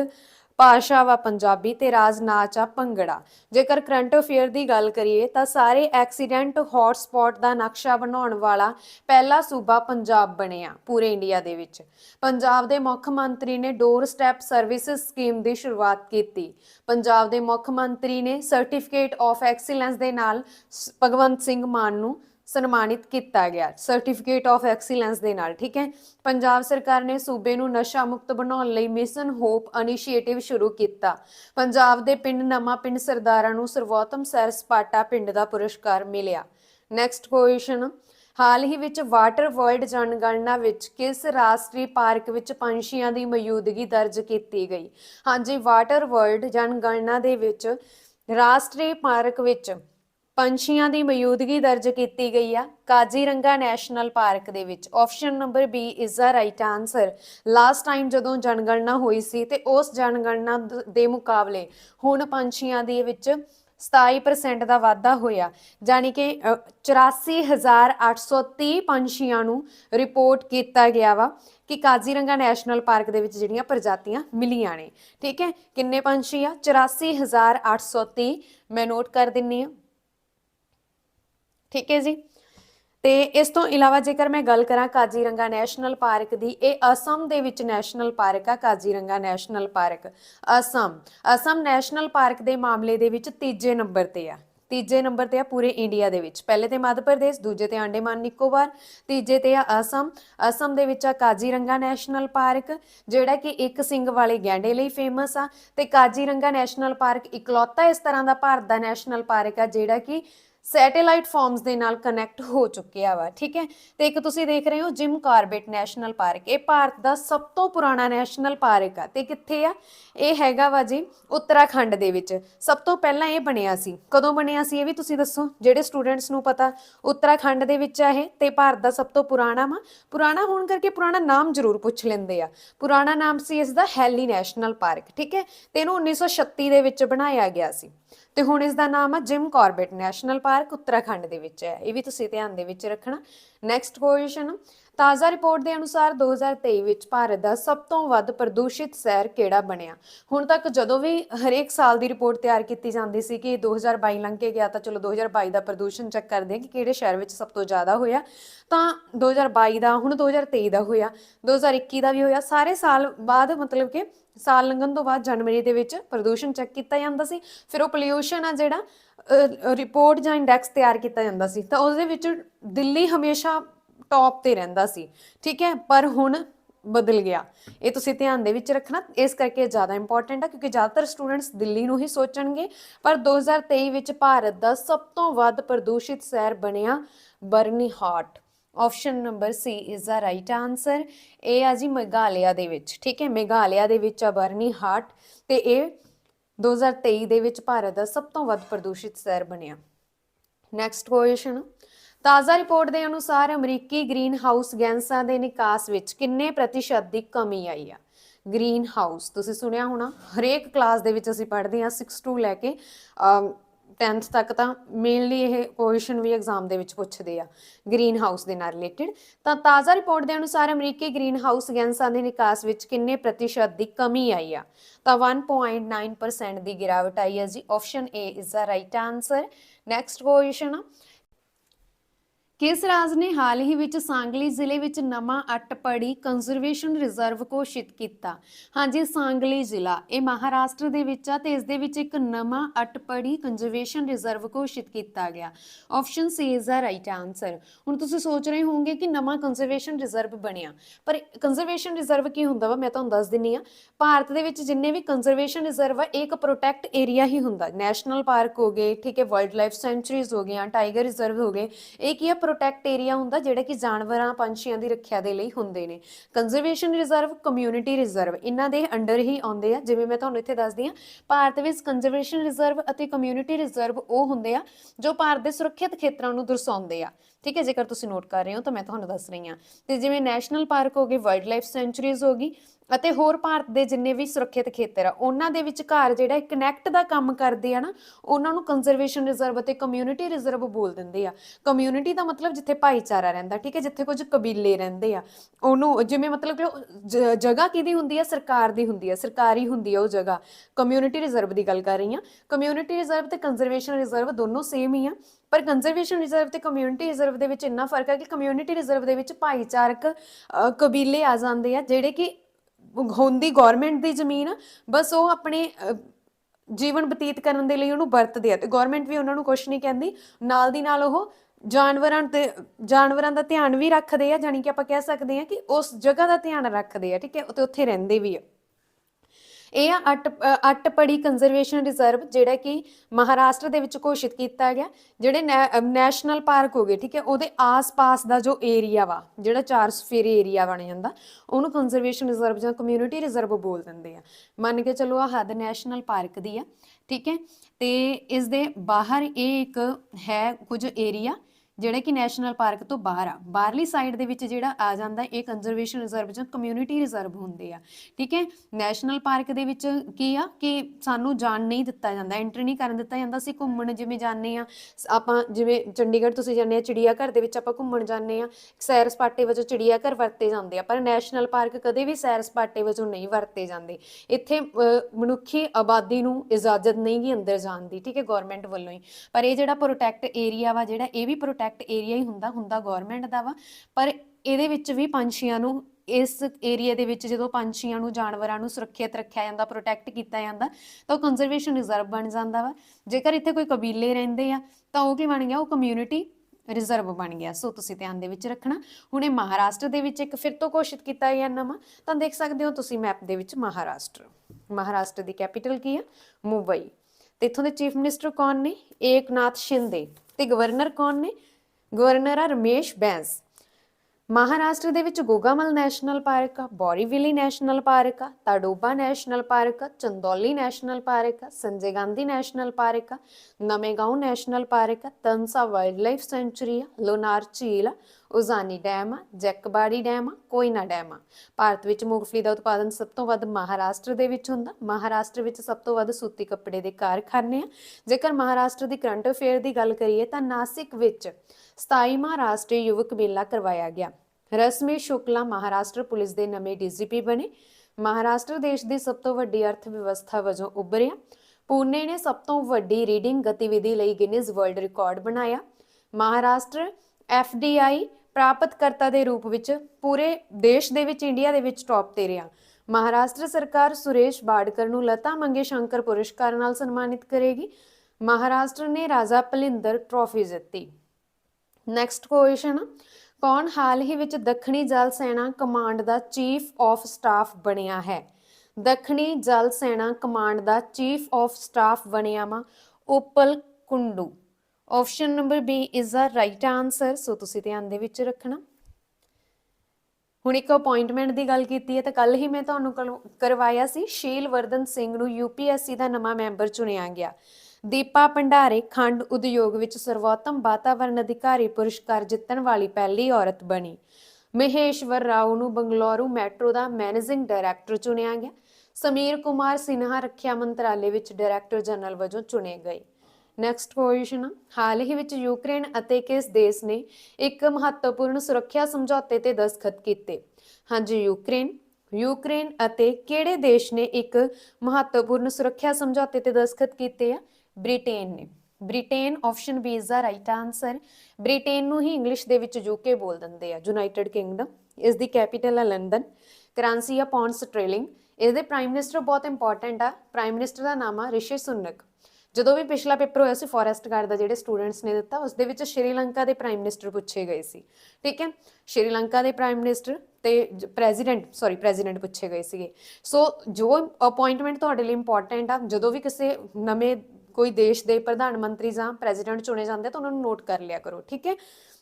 ਭਾਸ਼ਾ ਵਾ ਪੰਜਾਬੀ ਤੇ ਰਾਜ ਨਾਚ ਆ ਭੰਗੜਾ। ਜੇਕਰ ਕਰੰਟ ਅਫੇਅਰ ਦੀ ਗੱਲ ਕਰੀਏ ਤਾਂ ਸਾਰੇ ਐਕਸੀਡੈਂਟ ਹੌਟ ਦਾ ਨਕਸ਼ਾ ਬਣਾਉਣ ਵਾਲਾ ਪਹਿਲਾ ਸੂਬਾ ਪੰਜਾਬ ਬਣਿਆ ਪੂਰੇ ਇੰਡੀਆ ਦੇ ਵਿੱਚ। ਪੰਜਾਬ ਦੇ ਮੁੱਖ ਮੰਤਰੀ ਨੇ ਡੋਰ ਸਟੈਪ ਸਰਵਿਸਿਜ਼ ਸਕੀਮ ਦੀ ਸ਼ੁਰੂਆਤ ਕੀਤੀ। ਪੰਜਾਬ ਦੇ ਮੁੱਖ ਮੰਤਰੀ ਨੇ ਸਰਟੀਫਿਕੇਟ ਆਫ ਐਕਸੀਲੈਂਸ ਦੇ ਨਾਲ ਸ- ਭਗਵੰਤ ਸਿੰਘ ਮਾਨ ਨੂੰ ਸਨਮਾਨਿਤ ਕੀਤਾ ਗਿਆ। ਸਰਟੀਫਿਕੇਟ ਆਫ ਐਕਸੀਲੈਂਸ ਦੇ ਨਾਲ, ਠੀਕ ਹੈ? ਪੰਜਾਬ ਸਰਕਾਰ ਨੇ ਸੂਬੇ ਨੂੰ ਨਸ਼ਾ ਮੁਕਤ ਬਣਾਉਣ ਲਈ ਮਿਸ਼ਨ ਹੋਪ ਇਨੀਸ਼ੀਏਟਿਵ ਸ਼ੁਰੂ ਕੀਤਾ। ਪੰਜਾਬ ਦੇ ਪਿੰਡ ਨਵਾਂ ਪਿੰਡ ਸਰਦਾਰਾਂ ਨੂੰ ਸਰਵੋਤਮ ਸੈਰ ਸਪਾਟਾ ਪਿੰਡ ਦਾ ਪੁਰਸਕਾਰ ਮਿਲਿਆ। ਨੈਕਸਟ ਕੁਐਸਚਨ ਹਾਲ ਹੀ ਵਿੱਚ ਵਾਟਰ ਵਰਲਡ ਜਨਗਣਨਾ ਵਿੱਚ ਕਿਸ ਰਾਸ਼ਟਰੀ ਪਾਰਕ ਵਿੱਚ ਪੰਛੀਆਂ ਦੀ ਮੌਜੂਦਗੀ ਦਰਜ ਕੀਤੀ ਗਈ? ਹਾਂਜੀ ਵਾਟਰ ਵਰਲਡ ਜਨਗਣਨਾ ਦੇ ਵਿੱਚ ਰਾਸ਼ਟਰੀ ਪਾਰਕ ਵਿੱਚ ਪੰਛੀਆਂ ਦੀ ਮੌਜੂਦਗੀ ਦਰਜ ਕੀਤੀ ਗਈ ਆ। ਕਾਜ਼ੀਰੰਗਾ ਨੈਸ਼ਨਲ ਪਾਰਕ ਦੇ ਵਿੱਚ option number B is the right answer last time ਜਦੋਂ ਜਨਗਣਨਾ ਹੋਈ ਸੀ ਤੇ ਉਸ ਜਨਗਣਨਾ ਦ- ਦੇ ਮੁਕਾਬਲੇ ਹੁਣ ਪੰਛੀਆਂ ਦੇ ਵਿੱਚ 27% ਦਾ ਵਾਧਾ ਹੋਇਆ। ਜਾਨੀ ਕਿ ਅ, 84830 ਪੰਛੀਆਂ ਨੂੰ ਰਿਪੋਰਟ ਕੀਤਾ ਗਿਆ ਵਾ ਕਿ ਕਾਜ਼ੀਰੰਗਾ ਨੈਸ਼ਨਲ ਪਾਰਕ ਦੇ ਵਿੱਚ ਜਿਹੜੀਆਂ ਪ੍ਰਜਾਤੀਆਂ ਮਿਲੀਆਂ ਨੇ। ਠੀਕ ਹੈ? ਕਿੰਨੇ ਪੰਛੀ ਆ? 84830 ਮੈਂ ਨੋਟ ਕਰ ਦਿੰਨੀ ਆ। ਠੀਕ ਹੈ ਜੀ? ਤੇ ਇਸ ਤੋਂ ਇਲਾਵਾ ਜੇਕਰ ਮੈਂ ਗੱਲ ਕਰਾਂ ਕਾਜ਼ੀਰੰਗਾ ਨੈਸ਼ਨਲ ਪਾਰਕ ਦੀ, ਇਹ ਅਸਮ ਦੇ ਵਿੱਚ ਨੈਸ਼ਨਲ ਪਾਰਕ ਆ, Kaziranga national park. Assam Assam national park ਦੇ ਮਾਮਲੇ ਦੇ ਵਿੱਚ ਤੀਜੇ ਨੰਬਰ ਤੇ ਆ। ਤੀਜੇ ਨੰਬਰ ਤੇ ਆ ਪੂਰੇ ਇੰਡੀਆ ਦੇ ਵਿੱਚ। ਪਹਿਲੇ ਤੇ ਮੱਧ ਪ੍ਰਦੇਸ਼, ਦੂਜੇ ਤੇ ਆਂਡੇਮਾਨ ਨਿਕੋਬਾਰ, ਤੀਜੇ ਤੇ ਆ ਅਸਮ। ਅਸਮ ਦੇ ਵਿੱਚ ਆ ਕਾਜ਼ੀਰੰਗਾ ਨੈਸ਼ਨਲ ਪਾਰਕ, ਜਿਹੜਾ ਕਿ ਇੱਕ ਸਿੰਘ ਵਾਲੇ ਗੈਂਡੇ ਲਈ ਫੇਮਸ ਆ। ਤੇ ਕਾਜ਼ੀਰੰਗਾ ਨੈਸ਼ਨਲ ਪਾਰਕ ਇਕਲੌਤਾ ਇਸ ਤਰ੍ਹਾਂ ਦਾ ਭਾਰਤ ਦਾ ਨੈਸ਼ਨਲ ਪਾਰਕ ਆ, ਜਿਹੜਾ ਕਿ ਸੈਟੇਲਾਈਟ ਫਾਰਮਸ ਦੇ ਨਾਲ ਕਨੈਕਟ ਹੋ ਚੁੱਕਿਆ ਵਾ, ਠੀਕ ਹੈ? ਤੇ ਇੱਕ ਤੁਸੀਂ ਦੇਖ ਰਹੇ ਹੋ ਜਿਮ ਕਾਰਬੇਟ ਨੈਸ਼ਨਲ ਪਾਰਕ ਇਹ ਭਾਰਤ ਦਾ ਸਭ ਤੋਂ ਪੁਰਾਣਾ ਨੈਸ਼ਨਲ ਪਾਰਕ ਆ। ਤੇ ਕਿੱਥੇ ਆ? ਇਹ ਹੈਗਾ ਵਾ ਜੀ ਉੱਤਰਾਖੰਡ ਦੇ ਵਿੱਚ। ਸਭ ਤੋਂ ਪਹਿਲਾਂ ਇਹ ਬਣਿਆ ਸੀ। ਕਦੋਂ ਬਣਿਆ ਸੀ ਇਹ ਵੀ ਤੁਸੀਂ ਦੱਸੋ? ਜਿਹੜੇ ਸਟੂਡੈਂਟਸ ਨੂੰ ਪਤਾ, ਉੱਤਰਾਖੰਡ ਦੇ ਵਿੱਚ ਆ ਇਹ, ਤੇ ਭਾਰਤ ਦਾ ਸਭ ਤੋਂ ਪੁਰਾਣਾ ਵਾ। ਪੁਰਾਣਾ ਹੋਣ ਕਰਕੇ ਪੁਰਾਣਾ ਨਾਮ ਜ਼ਰੂਰ ਪੁੱਛ ਲੈਂਦੇ ਆ। ਪੁਰਾਣਾ ਨਾਮ ਸੀ ਇਸ ਦਾ ਹੈਲੀ ਨੈਸ਼ਨਲ ਪਾਰਕ ਠੀਕ ਹੈ? ਤੇ ਇਹਨੂੰ 1936 ਦੇ ਵਿੱਚ ਬਣਾਇਆ ਗਿਆ ਸੀ। ਤੇ ਹੁਣ ਇਸ ਦਾ ਨਾਮ ਆ Jim Corbett national park Uttarakhand ਦੇ ਵਿੱਚ ਹੈ। ਇਹ ਵੀ ਤੁਸੀਂ ਧਿਆਨ ਦੇ ਵਿੱਚ ਰੱਖਣਾ। ਨੈਕਸਟ ਕੁਐਸਚਨ ਤਾਜ਼ਾ ਰਿਪੋਰਟ ਦੇ ਅਨੁਸਾਰ 2023 ਵਿੱਚ ਭਾਰਤ ਦਾ ਸਭ ਤੋਂ ਵੱਧ ਪ੍ਰਦੂਸ਼ਿਤ ਸ਼ਹਿਰ ਕਿਹੜਾ ਬਣਿਆ? ਹੁਣ ਤੱਕ ਜਦੋਂ ਵੀ ਹਰੇਕ ਸਾਲ ਦੀ ਰਿਪੋਰਟ ਤਿਆਰ ਕੀਤੀ ਜਾਂਦੀ ਸੀ ਕਿ 2022 ਲੰਘ ਕੇ ਗਿਆ ਤਾਂ ਚਲੋ 2022 ਦਾ ਪ੍ਰਦੂਸ਼ਣ ਚੈੱਕ ਕਰਦੇ ਹਾਂ ਕਿ ਕਿਹੜੇ ਸ਼ਹਿਰ ਵਿੱਚ ਸਭ ਤੋਂ ਜ਼ਿਆਦਾ ਹੋਇਆ। ਤਾਂ 2022 ਦਾ, ਹੁਣ 2023 ਦਾ ਹੋਇਆ। 2021 ਦਾ ਵੀ ਹੋਇਆ। ਸਾਰੇ ਸਾਲ ਬਾਅਦ ਮਤਲਬ ਕਿ ਸਾਲ ਲੰਘਣ ਤੋਂ ਬਾਅਦ ਜਨਵਰੀ ਦੇ ਵਿੱਚ ਪ੍ਰਦੂਸ਼ਣ ਚੈੱਕ ਕੀਤਾ ਜਾਂਦਾ ਸੀ। ਫਿਰ ਉਹ ਪੋਲਿਊਸ਼ਨ ਆ ਜਿਹੜਾ ਰਿਪੋਰਟ ਜਾਂ ਇੰਡੈਕਸ ਤਿਆਰ ਕੀਤਾ ਜਾਂਦਾ ਸੀ। ਤਾਂ ਉਹਦੇ ਵਿੱਚ ਦਿੱਲੀ ਹਮੇਸ਼ਾ ਟੌਪ ਤੇ ਰਹਿੰਦਾ ਸੀ। ਠੀਕ ਹੈ, ਪਰ ਹੁਣ ਬਦਲ ਗਿਆ। ਇਹ ਤੁਸੀਂ ਧਿਆਨ ਦੇ ਵਿੱਚ ਰੱਖਣਾ, ਇਸ ਕਰਕੇ ਇਹ ਜ਼ਿਆਦਾ ਇੰਪੋਰਟੈਂਟ ਆ, ਕਿਉਂਕਿ ਜ਼ਿਆਦਾਤਰ ਸਟੂਡੈਂਟਸ ਦਿੱਲੀ ਨੂੰ ਹੀ ਸੋਚਣਗੇ। ਪਰ 2023 ਵਿੱਚ ਭਾਰਤ ਦਾ ਸਭ ਤੋਂ ਵੱਧ ਪ੍ਰਦੂਸ਼ਿਤ ਸ਼ਹਿਰ ਬਣਿਆ Byrnihat. Option number C is the right answer ਇਹ ਆ ਜੀ ਮੇਘਾਲਿਆ ਦੇ ਵਿੱਚ, ਠੀਕ ਹੈ? ਮੇਘਾਲਿਆ ਦੇ ਵਿੱਚ ਆ ਬਰਨੀ ਹਾਟ ਤੇ ਇਹ 2023 ਦੇ ਵਿੱਚ ਭਾਰਤ ਦਾ ਸਭ ਤੋਂ ਵੱਧ ਪ੍ਰਦੂਸ਼ਿਤ ਸ਼ਹਿਰ ਬਣਿਆ। ਨੈਕਸਟ ਕੁਐਸਚਨ ਤਾਜ਼ਾ ਰਿਪੋਰਟ ਦੇ ਅਨੁਸਾਰ ਅਮਰੀਕੀ ਗ੍ਰੀਨ ਹਾਊਸ ਗੈਸਾਂ ਦੇ ਨਿਕਾਸ ਵਿੱਚ ਕਿੰਨੇ ਪ੍ਰਤੀਸ਼ਤ ਦੀ ਕਮੀ ਆਈ ਆ? ਗ੍ਰੀਨ ਹਾਊਸ ਤੁਸੀਂ ਸੁਣਿਆ ਹੋਣਾ? ਹਰੇਕ ਕਲਾਸ ਦੇ ਵਿੱਚ ਅਸੀਂ ਪੜ੍ਹਦੇ ਹਾਂ 6 ਤੋਂ ਲੈ ਕੇ। 10th ਤੱਕ ਤਾਂ ਮੇਨਲੀ ਇਹ ਪੋਜੀਸ਼ਨ ਵੀ ਐਗਜ਼ਾਮ ਦੇ ਵਿੱਚ ਪੁੱਛਦੇ ਆ ਗ੍ਰੀਨ ਹਾਊਸ ਦੇ ਨਾਲ ਰਿਲੇਟਡ ਤਾਂ ਤਾਜ਼ਾ ਰਿਪੋਰਟ ਦੇ ਅਨੁਸਾਰ ਅਮਰੀਕੀ ਗ੍ਰੀਨ ਹਾਊਸ ਗੈਸਾਂ ਦੇ ਨਿਕਾਸ ਵਿੱਚ ਕਿੰਨੇ ਪ੍ਰਤੀਸ਼ਤ ਦੀ ਕਮੀ ਆਈ ਆ? ਤਾਂ 1.9% ਦੀ ਗਿਰਾਵਟ ਆਈ ਹੈ ਜੀ। Option A is the right answer next question ਕਿਸ ਰਾਜ ਨੇ ਹਾਲ ਹੀ ਵਿੱਚ ਸਾਂਗਲੀ ਜ਼ਿਲ੍ਹੇ ਵਿੱਚ ਨਵਾਂ ਅਟਪੜੀ ਕੰਜ਼ਰਵੇਸ਼ਨ ਰਿਜ਼ਰਵ ਘੋਸ਼ਿਤ ਕੀਤਾ? ਹਾਂਜੀ, ਸਾਂਗਲੀ ਜ਼ਿਲ੍ਹਾ। ਇਹ ਮਹਾਰਾਸ਼ਟਰ ਦੇ ਵਿੱਚ ਆ ਤੇ ਇਸ ਦੇ ਵਿੱਚ ਇੱਕ ਨਵਾਂ ਅਟਪੜੀ ਕੰਜ਼ਰਵੇਸ਼ਨ ਰਿਜ਼ਰਵ ਘੋਸ਼ਿਤ ਕੀਤਾ ਗਿਆ। Option C is the right answer ਹੁਣ ਤੁਸੀਂ ਸੋਚ ਰਹੇ ਹੋਵੋਗੇ ਕਿ ਨਵਾਂ ਕੰਜ਼ਰਵੇਸ਼ਨ ਰਿਜ਼ਰਵ ਬਣਿਆ। ਪਰ ਕੰਜ਼ਰਵੇਸ਼ਨ ਰਿਜ਼ਰਵ ਕੀ ਹੁੰਦਾ ਵਾ? ਮੈਂ ਤੁਹਾਨੂੰ ਦੱਸ ਦਿੰਨੀ ਆ। ਭਾਰਤ ਦੇ ਵਿੱਚ ਜਿੰਨੇ ਵੀ ਕੰਜ਼ਰਵੇਸ਼ਨ ਰਿਜ਼ਰਵ ਆ, ਇਹ ਇੱਕ ਪ੍ਰੋਟੈਕਟ ਏਰੀਆ ਹੀ ਹੁੰਦਾ। ਨੈਸ਼ਨਲ ਪਾਰਕ ਹੋ ਗਏ, ਠੀਕ ਹੈ ਵਾਈਲਡ ਲਾਈਫ ਸੈਂਚੁਰੀਜ਼ ਹੋ ਗਈਆਂ ਟਾਈਗਰ ਰਿਜ਼ਰਵ ਹੋ ਗਏ। ਇਹ ਕੀ ਹੈ ਪ੍ਰੋਟੈਕਟ ਏਰੀਆ ਹੁੰਦਾ ਜਿਹੜੇ ਕਿ ਜਾਨਵਰਾਂ, ਪੰਛੀਆਂ ਦੀ ਰੱਖਿਆ ਦੇ ਲਈ ਹੁੰਦੇ ਨੇ। ਕੰਜ਼ਰਵੇਸ਼ਨ ਰਿਜ਼ਰਵ ਕਮਿਊਨਿਟੀ ਰਿਜ਼ਰਵ ਇਹਨਾਂ ਦੇ ਅੰਡਰ ਹੀ ਆਉਂਦੇ ਆ। ਜਿਵੇਂ ਮੈਂ ਤੁਹਾਨੂੰ ਇੱਥੇ ਦੱਸਦੀ ਆ ਭਾਰਤ ਵਿੱਚ ਕੰਜ਼ਰਵੇਸ਼ਨ ਰਿਜ਼ਰਵ ਅਤੇ ਕਮਿਊਨਿਟੀ ਰਿਜ਼ਰਵ ਉਹ ਹੁੰਦੇ ਆ ਜੋ ਭਾਰਤ ਦੇ ਸੁਰੱਖਿਅਤ ਖੇਤਰਾਂ ਨੂੰ ਦਰਸਾਉਂਦੇ ਆ। ਠੀਕ ਹੈ, ਜੇਕਰ ਤੁਸੀਂ ਨੋਟ ਕਰ ਰਹੇ ਹੋ ਤਾਂ ਮੈਂ ਤੁਹਾਨੂੰ ਦੱਸ ਰਹੀ ਹਾਂ। ਤੇ ਜਿਵੇਂ ਨੈਸ਼ਨਲ ਪਾਰਕ ਹੋ ਗਏ ਵਾਈਲਡ ਲਾਈਫ ਸੈਂਚੁਰੀਜ਼ ਹੋ ਗਈ ਅਤੇ ਹੋਰ ਭਾਰਤ ਦੇ ਜਿੰਨੇ ਵੀ ਸੁਰੱਖਿਅਤ ਖੇਤਰ ਆ, ਉਹਨਾਂ ਦੇ ਵਿਚਕਾਰ ਜਿਹੜਾ ਕਨੈਕਟ ਦਾ ਕੰਮ ਕਰਦੇ ਆ ਨਾ, ਉਹਨਾਂ ਨੂੰ ਕੰਜ਼ਰਵੇਸ਼ਨ ਰਿਜ਼ਰਵ ਅਤੇ ਕਮਿਊਨਿਟੀ ਰਿਜ਼ਰਵ ਬੋਲ ਦਿੰਦੇ ਆ। ਕਮਿਊਨਿਟੀ ਦਾ ਮਤਲਬ ਜਿੱਥੇ ਭਾਈਚਾਰਾ ਰਹਿੰਦਾ, ਠੀਕ ਹੈ, ਜਿੱਥੇ ਕੁਝ ਕਬੀਲੇ ਰਹਿੰਦੇ ਆ। ਉਹਨੂੰ ਜਿਵੇਂ ਮਤਲਬ ਕਿ ਜਗ੍ਹਾ ਕਿਹਦੀ ਹੁੰਦੀ ਆ? ਸਰਕਾਰ ਦੀ ਹੁੰਦੀ ਆ, ਸਰਕਾਰੀ ਹੁੰਦੀ ਆ ਉਹ ਜਗ੍ਹਾ। ਕਮਿਊਨਿਟੀ ਰਿਜ਼ਰਵ ਦੀ ਗੱਲ ਕਰ ਰਹੀ ਆ ਕਮਿਊਨਿਟੀ ਰਿਜ਼ਰਵ ਤੇ ਕੰਜ਼ਰਵੇਸ਼ਨ ਰਿਜ਼ਰਵ ਦੋਨੋਂ ਸੇਮ ਹੀ ਆ। ਪਰ ਕੰਜ਼ਰਵੇਸ਼ਨ ਰਿਜ਼ਰਵ ਤੇ ਕਮਿਊਨਿਟੀ ਰਿਜ਼ਰਵ ਦੇ ਵਿੱਚ ਇੰਨਾ ਫ਼ਰਕ ਹੈ ਕਿ ਕਮਿਊਨਿਟੀ ਰਿਜ਼ਰਵ ਦੇ ਵਿੱਚ ਭਾਈਚਾਰਕ ਕਬੀਲੇ ਆ ਜਾਂਦੇ ਆ, ਜਿਹੜੇ ਕਿ ਹੁੰਦੀ ਗਵਰਨਮੈਂਟ ਦੀ ਜ਼ਮੀਨ, ਬਸ ਉਹ ਆਪਣੇ ਜੀਵਨ ਬਤੀਤ ਕਰਨ ਦੇ ਲਈ ਉਹਨੂੰ ਵਰਤਦੇ ਆ ਤੇ ਗਵਰਨਮੈਂਟ ਵੀ ਉਹਨਾਂ ਨੂੰ ਕੁਝ ਨਹੀਂ ਕਹਿੰਦੀ। ਨਾਲ ਦੀ ਨਾਲ ਉਹ ਜਾਨਵਰਾਂ ਤੇ, ਜਾਨਵਰਾਂ ਦਾ ਧਿਆਨ ਵੀ ਰੱਖਦੇ ਆ, ਜਾਣੀ ਕਿ ਆਪਾਂ ਕਹਿ ਸਕਦੇ ਆ ਕਿ ਉਸ ਜਗ੍ਹਾ ਦਾ ਧਿਆਨ ਰੱਖਦੇ ਆ, ਠੀਕ ਹੈ ਤੇ ਉੱਥੇ ਰਹਿੰਦੇ ਵੀ ਆ। ਇਹ ਆ ਅੱਟ ਅ, ਅੱਟਪੜੀ ਕੰਜ਼ਰਵੇਸ਼ਨ ਰਿਜ਼ਰਵ ਜਿਹੜਾ ਕਿ ਮਹਾਰਾਸ਼ਟਰ ਦੇ ਵਿੱਚ ਘੋਸ਼ਿਤ ਕੀਤਾ ਗਿਆ ਜਿਹੜੇ ਨੈ- ਨੈਸ਼ਨਲ ਪਾਰਕ ਹੋ ਗਏ ਠੀਕ ਹੈ ਉਹਦੇ ਆਸ-ਪਾਸ ਦਾ ਜੋ ਏਰੀਆ ਵਾ ਜਿਹੜਾ ਚਾਰ ਸਫੇਰੇ ਏਰੀਆ ਬਣ ਜਾਂਦਾ ਉਹਨੂੰ ਕੰਜ਼ਰਵੇਸ਼ਨ ਰਿਜ਼ਰਵ ਜਾਂ ਕਮਿਊਨਿਟੀ ਰਿਜ਼ਰਵ ਬੋਲ ਦਿੰਦੇ ਆ। ਮੰਨ ਕੇ ਚਲੋ ਆ ਹੱਦ ਨੈਸ਼ਨਲ ਪਾਰਕ ਦੀ ਆ ਠੀਕ ਹੈ ਤੇ ਇਸ ਦੇ ਬਾਹਰ ਇਹ ਇੱਕ ਹੈ ਕੁਝ ਏਰੀਆ ਜਿਹੜੇ ਕਿ ਨੈਸ਼ਨਲ ਪਾਰਕ ਤੋਂ ਬਾਹਰ ਆ। ਬਾਹਰਲੀ ਸਾਈਡ ਦੇ ਵਿੱਚ ਜਿਹੜਾ ਆ ਜਾਂਦਾ, ਇਹ ਕੰਜ਼ਰਵੇਸ਼ਨ ਰਿਜ਼ਰਵ ਜਾਂ ਕਮਿਊਨਿਟੀ ਰਿਜ਼ਰਵ ਹੁੰਦੇ ਆ। ਠੀਕ ਹੈ? ਨੈਸ਼ਨਲ ਪਾਰਕ ਦੇ ਵਿੱਚ ਕੀ ਆ? ਕਿ ਸਾਨੂੰ ਜਾਣ ਨਹੀਂ ਦਿੱਤਾ ਜਾਂਦਾ ਐਂਟਰੀ ਨਹੀਂ ਕਰਨ ਦਿੱਤਾ ਜਾਂਦਾ ਸੀ ਘੁੰਮਣ ਜਿਵੇਂ ਜਾਂਦੇ ਆ ਸ- ਆਪਾਂ ਜਿਵੇਂ ਚੰਡੀਗੜ੍ਹ ਤੁਸੀਂ ਜਾਂਦੇ ਆ ਚਿੜੀਆ ਘਰ ਦੇ ਵਿੱਚ ਆਪਾਂ ਘੁੰਮਣ ਜਾਂਦੇ ਆ ਸੈਰ ਸਪਾਟੇ ਵਜੋਂ ਚਿੜੀਆ ਘਰ ਵਰਤੇ ਜਾਂਦੇ ਆ, ਪਰ ਨੈਸ਼ਨਲ ਪਾਰਕ ਕਦੇ ਵੀ ਸੈਰ ਸਪਾਟੇ ਵਜੋਂ ਨਹੀਂ ਵਰਤੇ ਜਾਂਦੇ। ਇੱਥੇ ਮਨੁੱਖੀ ਆਬਾਦੀ ਨੂੰ ਇਜਾਜ਼ਤ ਨਹੀਂ ਗੀ ਅੰਦਰ ਜਾਣ ਦੀ, ਠੀਕ ਹੈ? ਗਵਰਨਮੈਂਟ ਵੱਲੋਂ ਹੀ। ਪਰ ਇਹ ਜਿਹੜਾ ਪ੍ਰੋਟੈਕਟ ਏਰੀਆ ਵਾ, ਜਿਹੜਾ ਇਹ ਵੀ ਪ੍ਰੋਟੈਕਟ ਏਰੀਆ ਹੀ ਹੁੰਦਾ ਹੁੰਦਾ ਗਵਰਨਮੈਂਟ ਦਾ ਵਾ। ਪਰ ਇਹਦੇ ਵਿੱਚ ਵੀ ਪੰਛੀਆਂ ਨੂੰ, ਇਸ ਏਰੀਆ ਦੇ ਵਿੱਚ ਜਦੋਂ ਪੰਛੀਆਂ ਨੂੰ, ਜਾਨਵਰਾਂ ਨੂੰ ਸੁਰੱਖਿਅਤ ਰੱਖਿਆ ਜਾਂਦਾ ਪ੍ਰੋਟੈਕਟ ਕੀਤਾ ਜਾਂਦਾ, ਤਾਂ ਉਹ ਕੰਜ਼ਰਵੇਸ਼ਨ ਰਿਜ਼ਰਵ ਬਣ ਜਾਂਦਾ ਵਾ। ਜੇਕਰ ਇੱਥੇ ਕੋਈ ਕਬੀਲੇ ਰਹਿੰਦੇ ਆ, ਤਾਂ ਉਹ ਕੀ ਬਣ ਗਿਆ, ਉਹ ਕਮਿਊਨਿਟੀ ਰਿਜ਼ਰਵ ਬਣ ਗਿਆ। ਸੋ ਤੁਸੀਂ ਧਿਆਨ ਦੇ ਵਿੱਚ ਰੱਖਣਾ। ਹੁਣ ਇਹ ਮਹਾਰਾਸ਼ਟਰ ਦੇ ਵਿੱਚ ਇੱਕ ਫਿਰ ਤੋਂ ਘੋਸ਼ਿਤ ਕੀਤਾ ਗਿਆ ਨਵਾਂ, ਤਾਂ ਦੇਖ ਸਕਦੇ ਹੋ ਤੁਸੀਂ ਮੈਪ ਦੇ ਵਿੱਚ ਮਹਾਰਾਸ਼ਟਰ। ਮਹਾਰਾਸ਼ਟਰ ਦੀ ਕੈਪੀਟਲ ਕੀ ਆ? ਮੁੰਬਈ। ਤੇ ਇੱਥੋਂ ਦੇ ਚੀਫ ਮਿਨਿਸਟਰ ਕੌਣ ਨੇ? ਏਕਨਾਥ ਸ਼ਿੰਦੇ। ਤੇ ਗਵਰਨਰ ਕੌਣ ਨੇ? ਗਵਰਨਰ ਆ ਰਮੇਸ਼ ਬੈਂਸ। ਮਹਾਰਾਸ਼ਟਰ ਦੇ ਵਿੱਚ ਗੋਗਾਮਲ ਨੈਸ਼ਨਲ ਪਾਰਕ ਆ, ਬੋਰੀਵਿਲੀ ਨੈਸ਼ਨਲ ਪਾਰਕ ਆ ਤਾਡੋਬਾ ਨੈਸ਼ਨਲ ਪਾਰਕ ਆ, ਚੰਦੌਲੀ ਨੈਸ਼ਨਲ ਪਾਰਕ ਆ, ਸੰਜੇ ਗਾਂਧੀ ਨੈਸ਼ਨਲ ਪਾਰਕ ਆ ਨਮੇਗਾਉਂ ਨੈਸ਼ਨਲ ਪਾਰਕ ਆ, ਤਨਸਾ ਵਾਈਲਡਲਾਈਫ ਸੈਂਚੁਰੀ ਆ, ਲੋਨਾਰ ਝੀਲ ਆ ਉਜ਼ਾਨੀ ਡੈਮ ਆ, ਜੈਕਬਾੜੀ ਡੈਮ ਆ, ਕੋਇਨਾ ਡੈਮ ਆ। ਭਾਰਤ ਵਿੱਚ ਮੂੰਗਫਲੀ ਦਾ ਉਤਪਾਦਨ ਸਭ ਤੋਂ ਵੱਧ ਮਹਾਰਾਸ਼ਟਰ ਦੇ ਵਿੱਚ ਹੁੰਦਾ। ਮਹਾਰਾਸ਼ਟਰ ਵਿੱਚ ਸਭ ਤੋਂ ਵੱਧ ਸੂਤੀ ਕੱਪੜੇ ਦੇ ਕਾਰਖਾਨੇ ਆ। ਜੇਕਰ ਮਹਾਰਾਸ਼ਟਰ ਦੀ ਕਰੰਟ ਅਫੇਅਰ ਦੀ ਗੱਲ ਕਰੀਏ ਤਾਂ ਨਾਸਿਕ ਵਿੱਚ 27ਵਾਂ ਰਾਸ਼ਟਰੀ ਯੁਵਕ ਮੇਲਾ ਕਰਵਾਇਆ ਗਿਆ। ਰਸਮੀ ਸ਼ੁਕਲਾ ਮਹਾਰਾਸ਼ਟਰ ਪੁਲਿਸ ਦੇ ਨਵੇਂ ਡੀਜੀਪੀ ਬਣੇ। ਮਹਾਰਾਸ਼ਟਰ ਦੇਸ਼ ਦੀ ਸਭ ਤੋਂ ਵੱਡੀ ਅਰਥ ਵਿਵਸਥਾ ਵਜੋਂ ਉੱਭਰਿਆ। ਪੂਨੇ ਨੇ ਸਭ ਤੋਂ ਵੱਡੀ ਰੀਡਿੰਗ ਗਤੀਵਿਧੀ ਲਈ ਗਿਨੀਜ਼ ਵਰਲਡ ਰਿਕਾਰਡ ਬਣਾਇਆ। ਮਹਾਰਾਸ਼ਟਰ ਐਫਡੀਆਈ ਪ੍ਰਾਪਤਕਰਤਾ ਦੇ ਰੂਪ ਵਿੱਚ ਪੂਰੇ ਦੇਸ਼ ਦੇ ਵਿੱਚ, ਇੰਡੀਆ ਦੇ ਵਿੱਚ ਟੌਪ ਤੇ ਰਿਹਾ। ਮਹਾਰਾਸ਼ਟਰ ਸਰਕਾਰ ਸੁਰੇਸ਼ ਬਾੜਕਰ ਨੂੰ ਲਤਾ ਮੰਗੇਸ਼ੰਕਰ ਪੁਰਸਕਾਰ ਨਾਲ ਸਨਮਾਨਿਤ ਕਰੇਗੀ। ਮਹਾਰਾਸ਼ਟਰ ਨੇ ਰਾਜਾ ਭਲਿੰਦਰ ਟਰੋਫੀ ਜਿੱਤੀ। ਨੈਕਸਟ ਕੁਐਸਚਨ ਕੌਣ ਹਾਲ ਹੀ ਵਿੱਚ ਦੱਖਣੀ ਜਲ ਸੈਨਾ ਕਮਾਂਡ ਦਾ ਚੀਫ ਆਫ ਸਟਾਫ ਬਣਿਆ ਹੈ? ਦੱਖਣੀ ਜਲ ਸੈਨਾ ਕਮਾਂਡ ਦਾ ਚੀਫ ਆਫ ਸਟਾਫ ਬਣਿਆ ਵਾ Upal Kundu. Option number B is the right answer so ਤੁਸੀਂ ਧਿਆਨ ਦੇ ਵਿੱਚ ਰੱਖਣਾ। ਹੁਣ ਇੱਕ ਅਪਾਇੰਟਮੈਂਟ ਦੀ ਗੱਲ ਕੀਤੀ ਹੈ ਤਾਂ ਕੱਲ ਹੀ ਮੈਂ ਤੁਹਾਨੂੰ ਕਲ- ਕਰਵਾਇਆ ਸੀ। ਸ਼ੀਲ ਵਰਦਨ ਸਿੰਘ ਨੂੰ ਯੂਪੀਐਸਸੀ ਦਾ ਨਵਾਂ ਮੈਂਬਰ ਚੁਣਿਆ ਗਿਆ। ਦੀਪਾ ਭੰਡਾਰੇ ਖੰਡ ਉਦਯੋਗ ਵਿੱਚ ਸਰਵੋਤਮ ਵਾਤਾਵਰਣ ਅਧਿਕਾਰੀ ਪੁਰਸਕਾਰ ਜਿੱਤਣ ਵਾਲੀ ਪਹਿਲੀ ਔਰਤ ਬਣੀ। ਮਹੇਸ਼ਵਰ ਰਾਓ ਨੂੰ ਬੰਗਲੌਰੂ ਮੈਟਰੋ ਦਾ ਮੈਨੇਜਿੰਗ ਡਾਇਰੈਕਟਰ ਚੁਣਿਆ ਗਿਆ। ਸਮੀਰ ਕੁਮਾਰ ਸਿਨਹਾ ਰੱਖਿਆ ਮੰਤਰਾਲੇ ਵਿੱਚ ਡਾਇਰੈਕਟਰ ਜਨਰਲ ਵਜੋਂ ਚੁਣੇ ਗਏ। ਨੈਕਸਟ ਕੁਐਸਚਨ ਹਾਲ ਹੀ ਵਿੱਚ ਯੂਕਰੇਨ ਅਤੇ ਕਿਸ ਦੇਸ਼ ਨੇ ਇੱਕ ਮਹੱਤਵਪੂਰਨ ਸੁਰੱਖਿਆ ਸਮਝੌਤੇ ਤੇ ਦਸਖਤ ਕੀਤੇ? ਹਾਂਜੀ, ਯੂਕਰੇਨ। ਯੂਕਰੇਨ ਅਤੇ ਕਿਹੜੇ ਦੇਸ਼ ਨੇ ਇੱਕ ਮਹੱਤਵਪੂਰਨ ਸੁਰੱਖਿਆ ਸਮਝੌਤੇ ਤੇ ਦਸਖਤ ਕੀਤੇ ਆ? ਬ੍ਰਿਟੇਨ ਨੇ। Britain option B is the right answer Britain ਨੂੰ ਹੀ ਇੰਗਲਿਸ਼ ਦੇ ਵਿੱਚ ਯੂਕੇ ਬੋਲ ਦਿੰਦੇ ਆ ਯੂਨਾਈਟਿਡ ਕਿੰਗਡਮ ਇਸ ਦੀ ਕੈਪੀਟਲ ਆ ਲੰਡਨ ਕਰੰਸੀ ਆ ਪੌਂਡ ਸਟਰਲਿੰਗ ਦੇ ਪ੍ਰਾਈਮ ਮਿਨਿਸਟਰ ਬਹੁਤ ਇੰਪੋਰਟੈਂਟ ਆ। ਪ੍ਰਾਈਮ ਮਿਨਿਸਟਰ ਦਾ ਨਾਮ ਆ ਰਿਸ਼ੀ ਸੁਨਕ ਜਦੋਂ ਵੀ ਪਿਛਲਾ ਪੇਪਰ ਹੋਇਆ ਸੀ ਫੋਰੈਸਟ ਗਾਰਡ ਦਾ ਜਿਹੜੇ ਸਟੂਡੈਂਟਸ ਨੇ ਦਿੱਤਾ ਉਸ ਦੇ ਵਿੱਚ ਸ਼੍ਰੀਲੰਕਾ ਦੇ ਪ੍ਰਾਈਮ ਮਿਨਿਸਟਰ ਪੁੱਛੇ ਗਏ ਸੀ। ਠੀਕ ਹੈ? ਸ਼੍ਰੀਲੰਕਾ ਦੇ ਪ੍ਰਾਈਮ ਮਿਨਿਸਟਰ ਤੇ ਪ੍ਰੈਜ਼ੀਡੈਂਟ ਸੌਰੀ ਪ੍ਰੈਜ਼ੀਡੈਂਟ ਪੁੱਛੇ ਗਏ ਸੀਗੇ। ਸੋ ਜੋ ਅਪਾਇੰਟਮੈਂਟ ਤੁਹਾਡੇ ਲਈ ਇੰਪੋਰਟੈਂਟ ਆ, ਜਦੋਂ ਵੀ ਕਿਸੇ ਨਵੇਂ ਕੋਈ ਦੇਸ਼ ਦੇ ਪ੍ਰਧਾਨ ਮੰਤਰੀ ਜਾਂ ਪ੍ਰੈਜ਼ੀਡੈਂਟ ਚੁਣੇ ਜਾਂਦੇ ਤਾਂ ਉਹਨਾਂ ਨੂੰ ਨੋਟ ਕਰ ਲਿਆ ਕਰੋ। ਠੀਕ ਹੈ?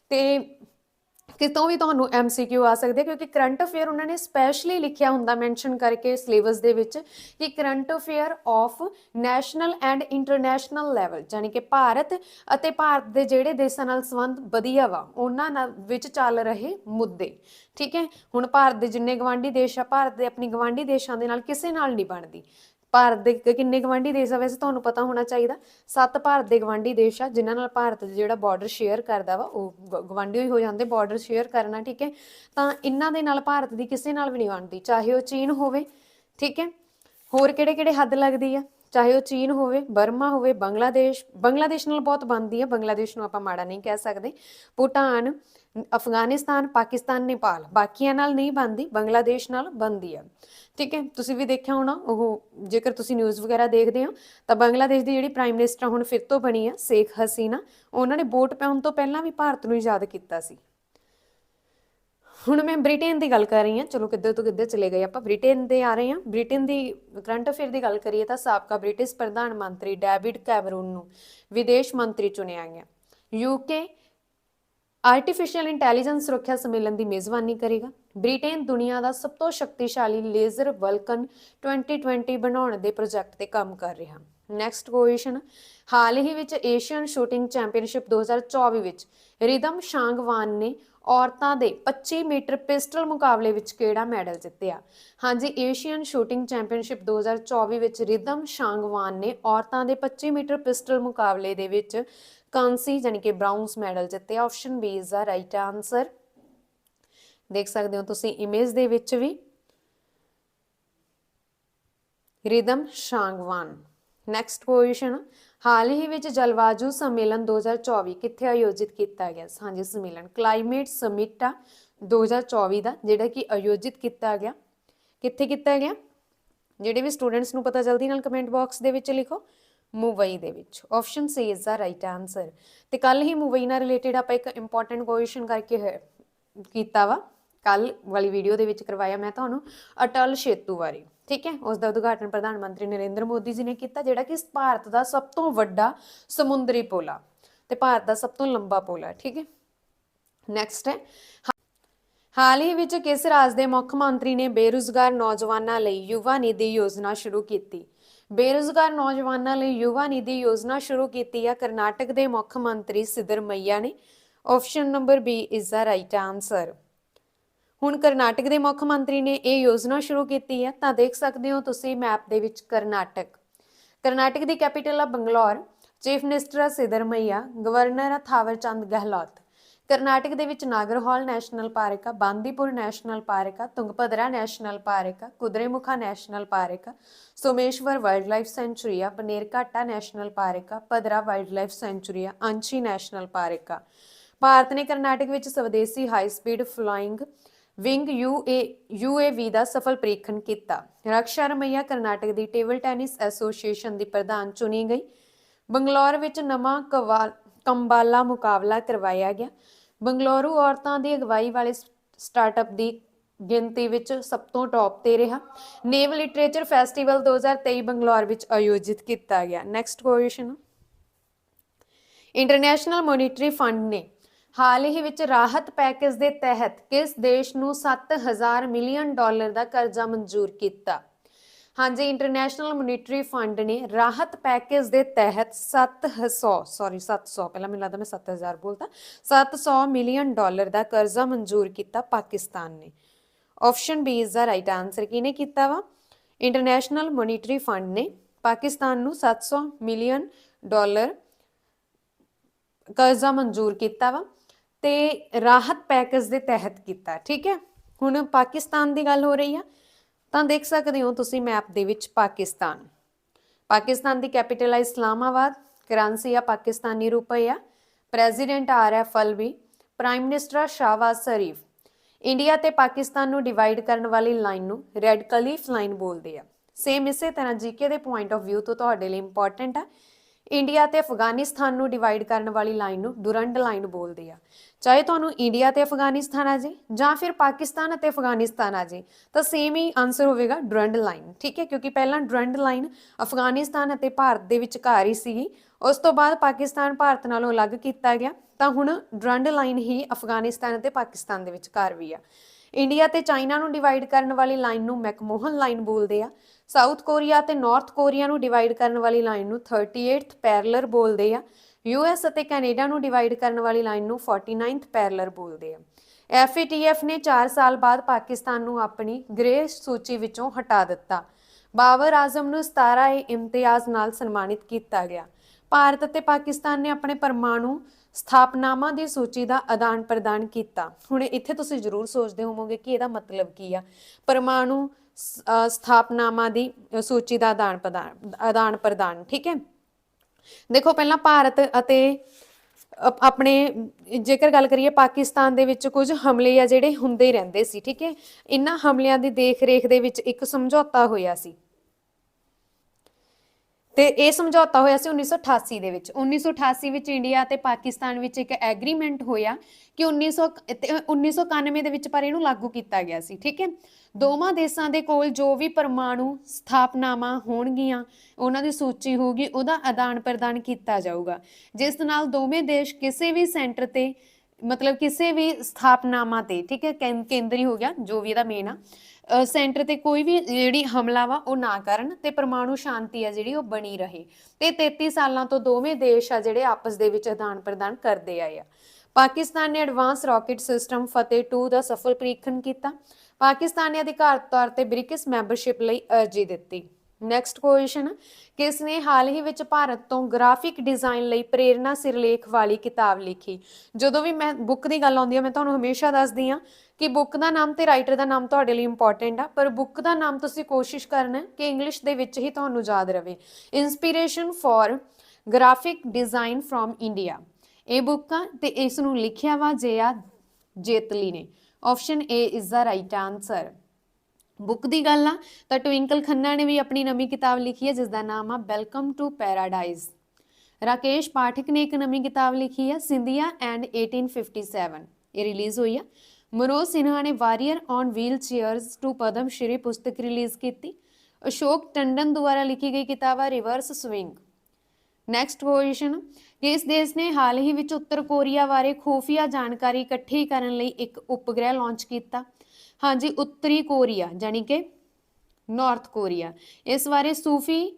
ਤੇ ਕਿਤੋਂ ਵੀ ਤੁਹਾਨੂੰ MCQ ਆ ਸਕਦੇ, ਕਿਉਂਕਿ ਕਰੰਟ ਅਫੇਅਰ ਉਹਨਾਂ ਨੇ ਸਪੈਸ਼ਲੀ ਲਿਖਿਆ ਹੁੰਦਾ ਮੈਂਸ਼ਨ ਕਰਕੇ ਸਿਲੇਬਸ ਦੇ ਵਿੱਚ ਕਿ current affair of national and international level ਯਾਨੀ ਕਿ ਭਾਰਤ ਅਤੇ ਭਾਰਤ ਦੇ ਜਿਹੜੇ ਦੇਸ਼ਾਂ ਨਾਲ ਸੰਬੰਧ ਵਧੀਆ ਵਾ, ਉਹਨਾਂ ਨਾਲ ਵਿੱਚ ਚੱਲ ਰਹੇ ਮੁੱਦੇ। ਠੀਕ ਹੈ? ਹੁਣ ਭਾਰਤ ਦੇ ਜਿੰਨੇ ਗਵਾਂਢੀ ਦੇਸ਼ ਆ, ਭਾਰਤ ਦੇ ਆਪਣੀ ਗਵਾਂਢੀ ਦੇਸ਼ਾਂ ਦੇ ਨਾਲ ਕਿਸੇ ਨਾਲ ਨਹੀਂ ਬਣਦੀ। ਭਾਰਤ ਦੇ ਕਿੰਨੇ ਗਵਾਂਢੀ ਦੇਸ਼ ਆ ਵੈਸੇ ਤੁਹਾਨੂੰ ਪਤਾ ਹੋਣਾ ਚਾਹੀਦਾ। ਸੱਤ ਭਾਰਤ ਦੇ ਗਵਾਂਢੀ ਦੇਸ਼ ਆ, ਜਿਨ੍ਹਾਂ ਨਾਲ ਭਾਰਤ ਜਿਹੜਾ ਬਾਰਡਰ ਸ਼ੇਅਰ ਕਰਦਾ ਵਾ, ਉਹ ਗ- ਗਵਾਂਢੀ ਹੀ ਹੋ ਜਾਂਦੇ ਬਾਰਡਰ ਸ਼ੇਅਰ ਕਰਨਾ, ਠੀਕ ਹੈ? ਤਾਂ ਇਹਨਾਂ ਦੇ ਨਾਲ ਭਾਰਤ ਦੀ ਕਿਸੇ ਨਾਲ ਵੀ ਨਹੀਂ ਬਣਦੀ, ਚਾਹੇ ਉਹ ਚੀਨ ਹੋਵੇ, ਠੀਕ ਹੈ? ਹੋਰ ਕਿਹੜੇ ਕਿਹੜੇ ਹੱਦ ਲੱਗਦੀ ਆ? ਚਾਹੇ ਉਹ ਚੀਨ ਹੋਵੇ, ਬਰਮਾ ਹੋਵੇ, ਬੰਗਲਾਦੇਸ਼ ਬੰਗਲਾਦੇਸ਼ ਨਾਲ ਬਹੁਤ ਬਣਦੀ ਆ, ਬੰਗਲਾਦੇਸ਼ ਨੂੰ ਆਪਾਂ ਮਾੜਾ ਨਹੀਂ ਕਹਿ ਸਕਦੇ। ਭੂਟਾਨ ਅਫਗਾਨਿਸਤਾਨ, ਪਾਕਿਸਤਾਨ, ਨੇਪਾਲ। ਬਾਕੀਆਂ ਨਾਲ ਨਹੀਂ ਬਣਦੀ, ਬੰਗਲਾਦੇਸ਼ ਨਾਲ ਬਣਦੀ ਆ। ਠੀਕ ਹੈ? ਤੁਸੀਂ ਵੀ ਦੇਖਿਆ ਹੋਣਾ, ਉਹ ਜੇਕਰ ਤੁਸੀਂ ਨਿਊਜ਼ ਵਗੈਰਾ ਦੇਖਦੇ ਹੋ, ਤਾਂ ਬੰਗਲਾਦੇਸ਼ ਦੀ ਜਿਹੜੀ ਪ੍ਰਾਈਮ ਮਿਨਿਸਟਰ ਹੁਣ ਫਿਰ ਤੋਂ ਬਣੀ ਆ, ਸ਼ੇਖ ਹਸੀਨਾ, ਉਹਨਾਂ ਨੇ ਵੋਟ ਪਾਉਣ ਤੋਂ ਪਹਿਲਾਂ ਵੀ ਭਾਰਤ ਨੂੰ ਯਾਦ ਕੀਤਾ ਸੀ। ਹੁਣ ਮੈਂ ਬ੍ਰਿਟੇਨ ਦੀ ਗੱਲ ਕਰ ਰਹੀ ਹਾਂ। ਚਲੋ, ਕਿੱਧਰ ਤੋਂ ਕਿੱਧਰ ਚਲੇ ਗਏ ਆਪਾਂ? ਬ੍ਰਿਟੇਨ ਦੇ ਆ ਰਹੇ ਹਾਂ। ਬ੍ਰਿਟੇਨ ਦੀ ਕਰੰਟ ਅਫੇਅਰ ਦੀ ਗੱਲ ਕਰੀਏ ਤਾਂ ਸਾਬਕਾ ਬ੍ਰਿਟਿਸ਼ ਪ੍ਰਧਾਨ ਮੰਤਰੀ ਡੇਵਿਡ ਕੈਮਰੂਨ ਨੂੰ ਵਿਦੇਸ਼ ਮੰਤਰੀ ਚੁਣਿਆ ਗਿਆ। ਯੂਕੇ ਆਰਟੀਫੀਸ਼ੀਅਲ ਇੰਟੈਲੀਜੈਂਸ ਸੁਰੱਖਿਆ ਸੰਮੇਲਨ ਦੀ ਮੇਜ਼ਬਾਨੀ ਕਰੇਗਾ। ਬ੍ਰਿਟੇਨ ਦੁਨੀਆ ਦਾ ਸਭ ਤੋਂ ਸ਼ਕਤੀਸ਼ਾਲੀ ਲੇਜ਼ਰ ਵਲਕਨ 2020 ਬਣਾਉਣ ਦੇ ਪ੍ਰੋਜੈਕਟ ਤੇ ਕੰਮ ਕਰ ਰਿਹਾ। ਨੈਕਸਟ ਕੁਐਸਚਨ ਹਾਲ ਹੀ ਵਿੱਚ ਏਸ਼ੀਅਨ ਸ਼ੂਟਿੰਗ ਚੈਂਪੀਅਨਸ਼ਿਪ 2024 ਵਿੱਚ ਰਿਦਮ ਸ਼ਾਂਗਵਾਨ ਨੇ ਔਰਤਾਂ ਦੇ 25 ਮੀਟਰ ਪਿਸਟਲ ਮੁਕਾਬਲੇ ਵਿੱਚ ਕਿਹੜਾ ਮੈਡਲ ਜਿੱਤਿਆ? ਹਾਂਜੀ ਏਸ਼ੀਅਨ ਸ਼ੂਟਿੰਗ ਚੈਂਪੀਅਨਸ਼ਿਪ 2024 ਵਿੱਚ ਰਿਦਮ ਸ਼ਾਂਗਵਾਨ ਨੇ ਔਰਤਾਂ ਦੇ 25 ਮੀਟਰ ਪਿਸਟਲ ਮੁਕਾਬਲੇ ਦੇ ਵਿੱਚ ਕਾਂਸੀ ਯਾਨੀ ਕਿ ਬ੍ਰਾਊਨਸ ਮੈਡਲ ਜਿੱਤਿਆ option B is the right answer ਦੇਖ ਸਕਦੇ ਹੋ ਤੁਸੀਂ ਇਮੇਜ ਦੇ ਵਿੱਚ ਵੀ। ਰਿਦਮ ਸ਼ਾਂਗਵਾਨ। ਨੈਕਸਟ ਕੁਐਸਚਨ ਹਾਲ ਹੀ ਵਿੱਚ ਜਲਵਾਯੂ ਸੰਮੇਲਨ 2024 ਕਿੱਥੇ ਆਯੋਜਿਤ ਕੀਤਾ ਗਿਆ? ਹਾਂਜੀ, ਸੰਮੇਲਨ ਕਲਾਈਮੇਟ ਸਮਿਟ ਆ 2024 ਦਾ, ਜਿਹੜਾ ਕਿ ਆਯੋਜਿਤ ਕੀਤਾ ਗਿਆ। ਕਿੱਥੇ ਕੀਤਾ ਗਿਆ? ਜਿਹੜੇ ਵੀ ਸਟੂਡੈਂਟਸ ਨੂੰ ਪਤਾ ਜਲਦੀ ਨਾਲ ਕਮੈਂਟ ਬਾਕਸ ਦੇ ਵਿੱਚ ਲਿਖੋ। ਮੁੰਬਈ ਦੇ ਵਿੱਚ। Option C is the right answer ਤੇ ਕੱਲ ਹੀ ਮੁੰਬਈ ਨਾਲ ਰਿਲੇਟਡ ਆਪਾਂ ਇੱਕ ਇੰਪੋਰਟੈਂਟ ਕੁਐਸਚਨ ਕਰਕੇ ਹੈ- ਕੀਤਾ ਵਾ। ਕੱਲ ਵਾਲੀ ਵੀਡੀਓ ਦੇ ਵਿੱਚ ਕਰਵਾਇਆ ਮੈਂ ਤੁਹਾਨੂੰ ਅਟਲ ਸੇਤੂ ਬਾਰੇ। ਠੀਕ ਹੈ? ਉਸ ਦਾ ਉਦਘਾਟਨ ਪ੍ਰਧਾਨ ਮੰਤਰੀ ਨਰਿੰਦਰ ਮੋਦੀ ਜੀ ਨੇ ਕੀਤਾ, ਜਿਹੜਾ ਕਿ ਭਾਰਤ ਦਾ ਸਭ ਤੋਂ ਵੱਡਾ ਸਮੁੰਦਰੀ ਪੁਲ। ਆ ਤੇ ਭਾਰਤ ਦਾ ਸਭ ਤੋਂ ਲੰਬਾ ਪੁਲ ਆ ਠੀਕ ਹੈ? ਨੈਕਸਟ ਹੈ। ਹਾਲ ਹੀ ਵਿੱਚ ਕਿਸ ਰਾਜ ਦੇ ਮੁੱਖ ਮੰਤਰੀ ਨੇ ਬੇਰੁਜ਼ਗਾਰ ਨੌਜਵਾਨਾਂ ਲਈ ਯੁਵਾ ਨਿਧੀ ਯੋਜਨਾ ਸ਼ੁਰੂ ਕੀਤੀ? ਬੇਰੁਜ਼ਗਾਰ ਨੌਜਵਾਨਾਂ ਲਈ ਯੁਵਾ ਨਿਧੀ ਯੋਜਨਾ ਸ਼ੁਰੂ ਕੀਤੀ ਹੈ ਕਰਨਾਟਕ ਦੇ ਮੁੱਖ ਮੰਤਰੀ ਸਿੱਧਰਮਈਆ ਨੇ। Option number B is the right answer. ਹੁਣ ਕਰਨਾਟਕ ਦੇ ਮੁੱਖ ਮੰਤਰੀ ਨੇ ਇਹ ਯੋਜਨਾ ਸ਼ੁਰੂ ਕੀਤੀ ਹੈ ਤਾਂ ਦੇਖ ਸਕਦੇ ਹੋ ਤੁਸੀਂ ਮੈਪ ਦੇ ਵਿੱਚ ਕਰਨਾਟਕ। ਕਰਨਾਟਕ ਦੀ ਕੈਪੀਟਲ ਆ ਬੰਗਲੌਰ। ਚੀਫ ਮਿਨਿਸਟਰ ਆ ਸਿੱਧਰਮਈਆ ਗਵਰਨਰ ਆ ਥਾਵਰਚੰਦ ਗਹਿਲੋਤ। ਕਰਨਾਟਕ ਦੇ ਵਿੱਚ ਨਾਗਰਹਾਲ ਨੈਸ਼ਨਲ ਪਾਰਕ ਆ, ਬਾਂਦੀਪੁਰ ਨੈਸ਼ਨਲ ਪਾਰਕ ਆ, ਤੁੰਗਭਦਰਾ ਨੈਸ਼ਨਲ ਪਾਰਕ ਆ, ਕੁਦਰੇਮੁਖਾ ਨੈਸ਼ਨਲ ਪਾਰਕ ਆ, ਸੋਮੇਸ਼ਵਰ ਵਾਈਲਡ ਲਾਈਫ ਸੈਂਚੁਰੀ ਆ, ਬਨੇਰਘਾਟਾ ਨੈਸ਼ਨਲ ਪਾਰਕ ਆ ਪਦਰਾ ਵਾਈਲਡ ਲਾਈਫ ਸੈਂਚੁਰੀ ਆ ਅੰਚੀ ਨੈਸ਼ਨਲ ਪਾਰਕ ਆ। ਭਾਰਤ ਨੇ ਕਰਨਾਟਕ ਵਿੱਚ ਸਵਦੇਸੀ high speed flying wing UA UAV ਦਾ ਸਫਲ ਪ੍ਰੀਖਣ ਕੀਤਾ। ਰਕਸ਼ਾ ਰਮਈਆ ਕਰਨਾਟਕ ਦੀ ਟੇਬਲ ਟੈਨਿਸ ਐਸੋਸੀਏਸ਼ਨ ਦੀ ਪ੍ਰਧਾਨ ਚੁਣੀ ਗਈ। ਬੰਗਲੌਰ ਵਿੱਚ ਨਵਾਂ ਕਵਾਲ ਕੰਬਾਲਾ ਮੁਕਾਬਲਾ ਕਰਵਾਇਆ ਗਿਆ। ਬੰਗਲੌਰੂ ਔਰਤਾਂ ਦੀ ਅਗਵਾਈ ਵਾਲੇ ਸਟਾਰਟਅਪ ਦੀ ਗਿਣਤੀ ਵਿੱਚ ਸਭ ਤੋਂ ਟੌਪ ਤੇ ਰਿਹਾ। ਨੇਵਲ ਲਿਟਰੇਚਰ ਫੈਸਟੀਵਲ 2023 ਬੰਗਲੌਰ ਵਿੱਚ ਆਯੋਜਿਤ ਕੀਤਾ ਗਿਆ। Next question international monetary fund ਨੇ ਹਾਲ ਹੀ ਵਿੱਚ ਰਾਹਤ ਪੈਕੇਜ ਦੇ ਤਹਿਤ ਕਿਸ ਦੇਸ਼ ਨੂੰ 7000 ਮਿਲੀਅਨ ਡਾਲਰ ਦਾ ਕਰਜ਼ਾ ਮਨਜ਼ੂਰ ਕੀਤਾ? ਹਾਂਜੀ ਇੰਟਰਨੈਸ਼ਨਲ ਮੋਨਿਟਰੀ ਫੰਡ ਨੇ ਰਾਹਤ ਪੈਕੇਜ ਦੇ ਤਹਿਤ 700 ਸੌਰੀ 700 ਪਹਿਲਾਂ ਮੈਨੂੰ ਲੱਗਦਾ ਮੈਂ 7000 ਬੋਲਤਾ 700 ਮਿਲੀਅਨ ਡਾਲਰ ਦਾ ਕਰਜ਼ਾ ਮਨਜ਼ੂਰ ਕੀਤਾ ਪਾਕਿਸਤਾਨ ਨੇ। Option B is the right answer ਕਿਹਨੇ ਕੀਤਾ ਵਾ? ਇੰਟਰਨੈਸ਼ਨਲ ਮੋਨਿਟਰੀ ਫੰਡ ਨੇ ਪਾਕਿਸਤਾਨ ਨੂੰ 700 ਮਿਲੀਅਨ ਡਾਲਰ ਕਰਜ਼ਾ ਮਨਜ਼ੂਰ ਕੀਤਾ ਵਾ ਤੇ ਰਾਹਤ ਪੈਕੇਜ ਦੇ ਤਹਿਤ ਕੀਤਾ, ਠੀਕ ਹੈ? ਹੁਣ ਪਾਕਿਸਤਾਨ ਦੀ ਗੱਲ ਹੋ ਰਹੀ ਆ। ਤਾਂ ਦੇਖ ਸਕਦੇ ਹੋ ਤੁਸੀਂ ਮੈਪ ਦੇ ਵਿੱਚ ਪਾਕਿਸਤਾਨ। ਪਾਕਿਸਤਾਨ ਦੀ ਕੈਪੀਟਲ ਹੈ ਇਸਲਾਮਾਬਾਦ ਕਰੰਸੀ ਆ ਪਾਕਿਸਤਾਨੀ ਰੁਪਈਆ president Arif Alvi prime minister Shahbaz Sharif. India ਤੇ ਪਾਕਿਸਤਾਨ ਨੂੰ ਡਿਵਾਈਡ ਕਰਨ ਵਾਲੀ ਲਾਈਨ ਨੂੰ ਰੈੱਡ ਕਲੀਫ ਲਾਈਨ ਬੋਲਦੇ ਆ। ਸੇਮ ਇਸੇ ਤਰ੍ਹਾਂ ਜੀਕੇ ਦੇ ਪੁਆਇੰਟ ਆਫ View ਤੋਂ ਤੁਹਾਡੇ ਲਈ ਇੰਪੋਰਟੈਂਟ ਆ। ਇੰਡੀਆ ਤੇ ਅਫਗਾਨਿਸਤਾਨ ਨੂੰ ਡਿਵਾਈਡ ਕਰਨ ਵਾਲੀ ਲਾਈਨ ਨੂੰ ਡੁਰੰਡ ਲਾਈਨ ਬੋਲਦੇ ਆ। ਚਾਹੇ ਤੁਹਾਨੂੰ ਇੰਡੀਆ ਤੇ ਅਫਗਾਨਿਸਤਾਨ ਆ ਜੇ ਜਾਂ ਫਿਰ ਪਾਕਿਸਤਾਨ ਅਤੇ ਅਫਗਾਨਿਸਤਾਨ ਆ ਜੇ, ਤਾਂ ਸੇਮ ਹੀ ਆਨਸਰ ਹੋਵੇਗਾ ਡੁਰੰਡ ਲਾਈਨ ਠੀਕ ਹੈ? ਕਿਉਂਕਿ ਪਹਿਲਾਂ ਡੁਰੰਡ ਲਾਈਨ ਅਫਗਾਨਿਸਤਾਨ ਅਤੇ ਭਾਰਤ ਦੇ ਵਿਚਕਾਰ ਹੀ ਸੀਗੀ। ਉਸ ਤੋਂ ਬਾਅਦ ਪਾਕਿਸਤਾਨ ਭਾਰਤ ਨਾਲੋਂ ਅਲੱਗ ਕੀਤਾ ਗਿਆ, ਤਾਂ ਹੁਣ ਡੁਰੰਡ ਲਾਈਨ ਹੀ ਅਫਗਾਨਿਸਤਾਨ ਅਤੇ ਪਾਕਿਸਤਾਨ ਦੇ ਵਿਚਕਾਰ ਵੀ ਆ। ਇੰਡੀਆ ਤੇ ਚਾਈਨਾ ਨੂੰ ਡਿਵਾਈਡ ਕਰਨ ਵਾਲੀ ਲਾਈਨ ਨੂੰ ਮੈਕਮੋਹਨ ਲਾਈਨ ਬੋਲਦੇ ਆ। ਸਾਊਥ ਕੋਰੀਆ ਤੇ ਨਾਰਥ ਕੋਰੀਆ ਨੂੰ ਡਿਵਾਈਡ ਕਰਨ ਵਾਲੀ ਲਾਈਨ ਨੂੰ 38th ਪੈਰਲਰ ਬੋਲਦੇ ਆ। ਯੂਐਸ ਅਤੇ ਕੈਨੇਡਾ ਨੂੰ ਡਿਵਾਈਡ ਕਰਨ ਵਾਲੀ ਲਾਈਨ ਨੂੰ 49th ਪੈਰਲਰ ਬੋਲਦੇ ਆ। ਐਫਏਟੀਐਫ ਨੇ 4 ਸਾਲ ਬਾਅਦ ਪਾਕਿਸਤਾਨ ਨੂੰ ਆਪਣੀ ਗ੍ਰੇ ਸੂਚੀ ਵਿੱਚੋਂ ਹਟਾ ਦਿੱਤਾ। ਬਾਬਰ ਆਜ਼ਮ ਨੂੰ 17 ਏ ਇਮਤਿਆਜ਼ ਨਾਲ ਸਨਮਾਨਿਤ ਕੀਤਾ ਗਿਆ। ਭਾਰਤ ਅਤੇ ਪਾਕਿਸਤਾਨ ਨੇ ਆਪਣੇ ਪਰਮਾਣੂ ਸਥਾਪਨਾਵਾਂ ਦੀ ਸੂਚੀ ਦਾ ਆਦਾਨ ਪ੍ਰਦਾਨ ਕੀਤਾ। ਹੁਣ ਇੱਥੇ ਤੁਸੀਂ ਜ਼ਰੂਰ ਸੋਚਦੇ ਹੋਵੋਗੇ ਕਿ ਇਹਦਾ ਮਤਲਬ ਕੀ ਆ? ਪਰਮਾਣੂ ਸਥਾਪਨਾਵਾਂ ਦੀ ਸੂਚੀ ਦਾ ਆਦਾਨ ਪ੍ਰਦਾਨ ਆਦਾਨ ਪ੍ਰਦਾਨ, ਠੀਕ ਹੈ? ਦੇਖੋ, ਪਹਿਲਾਂ ਭਾਰਤ ਅਤੇ ਆਪਣੇ, ਜੇਕਰ ਗੱਲ ਕਰੀਏ ਪਾਕਿਸਤਾਨ ਦੇ ਵਿੱਚ ਕੁਝ ਹਮਲੇ ਆ ਜਿਹੜੇ ਹੁੰਦੇ ਰਹਿੰਦੇ ਸੀ, ਠੀਕ ਹੈ? ਇਹਨਾਂ ਹਮਲਿਆਂ ਦੀ ਦੇਖ-ਰੇਖ ਦੇ ਵਿੱਚ ਇੱਕ ਸਮਝੌਤਾ ਹੋਇਆ ਸੀ। ਤੇ ਇਹ ਸਮਝੌਤਾ ਹੋਇਆ ਸੀ 1988 ਦੇ ਵਿੱਚ। 1988 ਵਿੱਚ ਇੰਡੀਆ ਤੇ ਪਾਕਿਸਤਾਨ ਵਿੱਚ ਇੱਕ ਐਗਰੀਮੈਂਟ ਹੋਇਆ ਕਿ 1900 ਤੇ 1991 ਦੇ ਵਿੱਚ ਪਰ ਇਹਨੂੰ ਲਾਗੂ ਕੀਤਾ ਗਿਆ ਸੀ, ਠੀਕ ਹੈ? ਦੋਵਾਂ ਦੇਸ਼ਾਂ ਦੇ ਕੋਲ ਜੋ ਵੀ ਪਰਮਾਣੂ ਸਥਾਪਨਾਵਾਂ ਹੋਣਗੀਆਂ, ਉਹਨਾਂ ਦੀ ਸੂਚੀ ਹੋਊਗੀ, ਉਹਦਾ ਆਦਾਨ ਪ੍ਰਦਾਨ ਕੀਤਾ ਜਾਊਗਾ। ਜਿਸ ਨਾਲ ਦੋਵੇਂ ਦੇਸ਼ ਕਿਸੇ ਵੀ ਸੈਂਟਰ ਤੇ, ਮਤਲਬ ਕਿਸੇ ਵੀ ਸਥਾਪਨਾਵਾਂ ਤੇ, ਠੀਕ ਹੈ? ਕੇਂਦਰੀ ਹੋ ਗਿਆ, ਜੋ ਵੀ ਇਹਦਾ ਮੇਨ ਆ ਸੈਂਟਰ ਤੇ ਕੋਈ ਵੀ ਜਿਹੜੀ ਹਮਲਾ ਵਾ, ਉਹ ਨਾ ਕਰਨ ਤੇ ਪਰਮਾਣੂ ਸ਼ਾਂਤੀ ਆ ਜਿਹੜੀ, ਉਹ ਬਣੀ ਰਹੇ। ਤੇ 33 ਸਾਲਾਂ ਤੋਂ ਦੋਵੇਂ ਦੇਸ਼ ਆ ਜਿਹੜੇ ਆਪਸ ਦੇ ਵਿੱਚ ਆਦਾਨ ਪ੍ਰਦਾਨ ਕਰਦੇ ਆਏ ਆ। ਪਾਕਿਸਤਾਨ ਨੇ ਐਡਵਾਂਸ ਰਾਕੇਟ ਸਿਸਟਮ ਫਤਿਹ 2 ਦਾ ਸਫਲ ਪ੍ਰੀਖਣ ਕੀਤਾ। ਪਾਕਿਸਤਾਨ ਨੇ ਅਧਿਕਾਰਤ ਤੌਰ ਤੇ ਬ੍ਰਿਕਸ ਮੈਂਬਰਸ਼ਿਪ ਲਈ ਅਰਜ਼ੀ ਦਿੱਤੀ। ਨੈਕਸਟ ਕੁਐਸਚਨ ਕਿਸ ਨੇ ਹਾਲ ਹੀ ਵਿੱਚ ਭਾਰਤ ਤੋਂ ਗ੍ਰਾਫਿਕ ਡਿਜ਼ਾਈਨ ਲਈ ਪ੍ਰੇਰਣਾ ਸਿਰਲੇਖ ਵਾਲੀ ਕਿਤਾਬ ਲਿਖੀ? ਜਦੋਂ ਵੀ ਮੈਂ ਬੁੱਕ ਦੀ ਗੱਲ ਆਉਂਦੀ ਹੈ ਮੈਂ ਤੁਹਾਨੂੰ ਹਮੇਸ਼ਾ ਦੱਸਦੀ ਹਾਂ ਕਿ ਬੁੱਕ ਦਾ ਨਾਮ ਤੇ ਰਾਈਟਰ ਦਾ ਨਾਮ ਤੁਹਾਡੇ ਲਈ ਇੰਪੋਰਟੈਂਟ ਆ, ਪਰ ਬੁੱਕ ਦਾ ਨਾਮ ਤੁਸੀਂ ਕੋਸ਼ਿਸ਼ ਕਰਨਾ ਕਿ ਇੰਗਲਿਸ਼ ਦੇ ਵਿੱਚ ਹੀ ਤੁਹਾਨੂੰ ਯਾਦ ਰਵੇ। Inspiration for graphic design from India ਇਹ ਬੁੱਕ ਆ ਤੇ ਇਸ ਨੂੰ ਲਿਖਿਆ ਵਾ ਜੇ ਆ ਜੇਤਲੀ ਨੇ। Option A is the right answer book ਦੀ ਗੱਲ ਆ, ਤਾਂ ਟਵਿੰਕਲ ਖੰਨਾ ਨੇ ਵੀ ਆਪਣੀ ਨਵੀਂ ਕਿਤਾਬ ਲਿਖੀ ਹੈ ਜਿਸ ਦਾ ਨਾਮ ਆ welcome to paradise. Rakesh Pathak ਨੇ ਇੱਕ ਨਵੀਂ ਕਿਤਾਬ ਲਿਖੀ ਹੈ ਸਿੰਧੀਆ ਐਂਡ 1857 ਇਹ ਰਿਲੀਜ਼ ਹੋਈ ਆ। ਮਨੋਜ ਸਿਨਹਾ ਨੇ warrior on wheelchairs to Padma Shri ਪੁਸਤਕ ਰਿਲੀਜ਼ ਕੀਤੀ। ਅਸ਼ੋਕ ਟੰਡਨ ਦੁਆਰਾ ਲਿਖੀ ਗਈ ਕਿਤਾਬ ਆ, ਰਿਵਰਸ ਸਵਿੰਗ। ਨੈਕਸਟ ਕੁਐਸਚਨ ਇਸ ਦੇਸ਼ ਨੇ ਹਾਲ ਹੀ ਵਿੱਚ ਉੱਤਰ ਕੋਰੀਆ ਬਾਰੇ ਖੂਫੀਆ ਜਾਣਕਾਰੀ ਇਕੱਠੀ ਕਰਨ ਲਈ ਇੱਕ ਉਪਗ੍ਰਹਿ ਲਾਂਚ ਕੀਤਾ। ਹਾਂਜੀ, ਉੱਤਰੀ ਕੋਰੀਆ ਜਾਨੀ ਕਿ ਨਾਰਥ ਕੋਰੀਆ। ਇਸ ਬਾਰੇ ਸੂਫੀ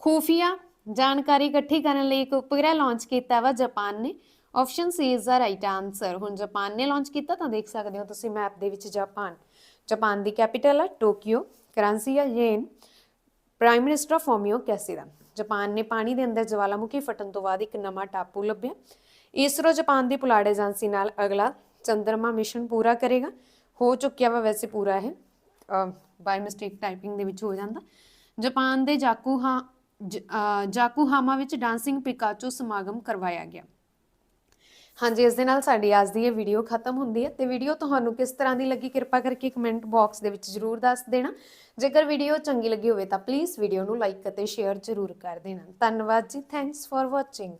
ਖੂਫੀਆ ਜਾਣਕਾਰੀ ਇਕੱਠੀ ਕਰਨ ਲਈ ਇੱਕ ਉਪਗ੍ਰਹਿ ਲਾਂਚ ਕੀਤਾ ਵਾ ਜਾਪਾਨ ਨੇ। Option C is the right answer ਹੁਣ ਜਾਪਾਨ ਨੇ ਲਾਂਚ ਕੀਤਾ ਤਾਂ ਦੇਖ ਸਕਦੇ ਹੋ ਤੁਸੀਂ ਮੈਪ ਦੇ ਵਿੱਚ ਜਾਪਾਨ। ਜਾਪਾਨ ਦੀ ਕੈਪੀਟਲ ਹੈ ਟੋਕੀਓ, ਕਰੰਸੀ ਹੈ yen prime minister Fumio Kishida Japan ਨੇ ਪਾਣੀ ਦੇ ਅੰਦਰ ਜਵਾਲਾਮੁਖੀ ਫਟਣ ਤੋਂ ਬਾਅਦ ਇੱਕ ਨਵਾਂ ਟਾਪੂ ਲੱਭਿਆ। ਇਸਰੋ ਜਾਪਾਨ ਦੀ ਪੁਲਾੜ ਏਜੰਸੀ ਨਾਲ ਅਗਲਾ ਚੰਦਰਮਾ ਮਿਸ਼ਨ ਪੂਰਾ ਕਰੇਗਾ। ਹੋ ਚੁੱਕਿਆ ਵਾ ਵੈਸੇ ਪੂਰਾ ਇਹ ਬਾਈ ਮਿਸਟੇਕ ਟਾਈਪਿੰਗ ਦੇ ਵਿੱਚ ਹੋ ਜਾਂਦਾ। ਜਾਪਾਨ ਦੇ ਜਾਕੂਹਾ, ਜ- ਜਾਕੂਹਾਮਾ ਵਿੱਚ ਡਾਂਸਿੰਗ ਪਿਕਾਚੂ ਸਮਾਗਮ ਕਰਵਾਇਆ ਗਿਆ। ਹਾਂਜੀ, ਇਸ ਦੇ ਨਾਲ ਸਾਡੀ ਅੱਜ ਦੀ ਇਹ ਵੀਡੀਓ ਖਤਮ ਹੁੰਦੀ ਹੈ। ਤੇ ਵੀਡੀਓ ਤੁਹਾਨੂੰ ਕਿਸ ਤਰ੍ਹਾਂ ਦੀ ਲੱਗੀ, ਕਿਰਪਾ ਕਰਕੇ ਕਮੈਂਟ ਬਾਕਸ ਦੇ ਵਿੱਚ ਜਰੂਰ ਦੱਸ ਦੇਣਾ। ਜੇਕਰ ਵੀਡੀਓ ਚੰਗੀ ਲੱਗੀ ਹੋਵੇ ਤਾਂ ਪਲੀਜ਼ ਵੀਡੀਓ ਨੂੰ ਲਾਈਕ ਅਤੇ ਸ਼ੇਅਰ ਜਰੂਰ ਕਰ ਦੇਣਾ। ਧੰਨਵਾਦ ਜੀ ਥੈਂਕਸ ਫॉर ਵਾਚਿੰਗ